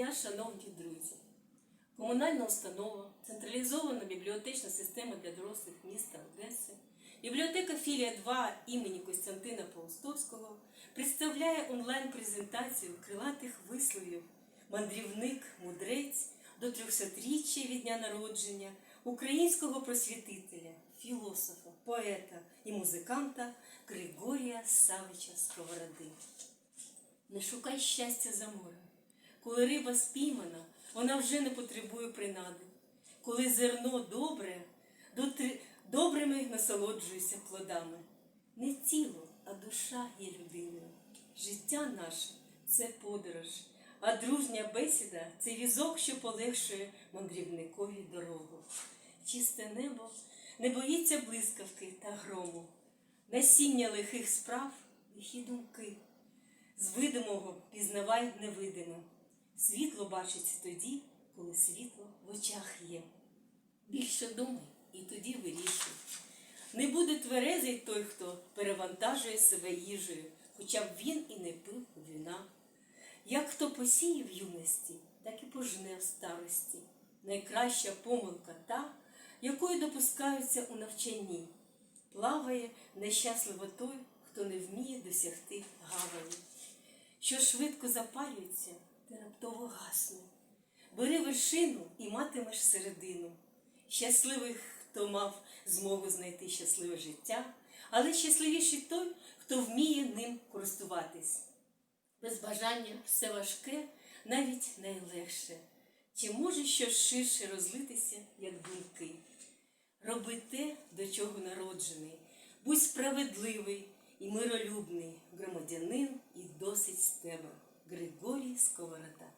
дня, шановні друзі! Комунальна установа, централізована бібліотечна система для дорослих міста Одеси, бібліотека філія 2 імені Костянтина Паустовського представляє онлайн-презентацію крилатих висловів мандрівник, мудрець до 300-річчя від дня народження українського просвітителя, філософа, поета і музиканта Григорія Савича Сковороди. Не шукай щастя за морем. Коли риба спіймана, вона вже не потребує принади. Коли зерно добре, добрими насолоджуйся плодами. Не тіло, а душа є людиною. Життя наше це подорож, а дружня бесіда це візок, що полегшує мандрівникові дорогу. Чисте небо не боїться блискавки та грому, насіння лихих справ, лихі думки. З видимого пізнавай невидиме. Світло бачиться тоді, коли світло в очах є. Більше думай і тоді вирішуй. Не буде тверезий той, хто перевантажує себе їжею, хоча б він і не пив вина. Як хто посіє в юності, так і пожне в старості. Найкраща помилка та, якою допускаються у навчанні. Плаває нещасливо той, хто не вміє досягти гавані. Що швидко запалюється, ти раптово гасне. Бери вершину і матимеш середину. Щасливий, хто мав змогу знайти щасливе життя, але щасливіший той, хто вміє ним користуватись. Без бажання все важке, навіть найлегше. Чи може щось ширше розлитися, як думки? Роби те, до чого народжений, будь справедливий і миролюбний громадянин, і досить з тебе. Григорій Сковорода.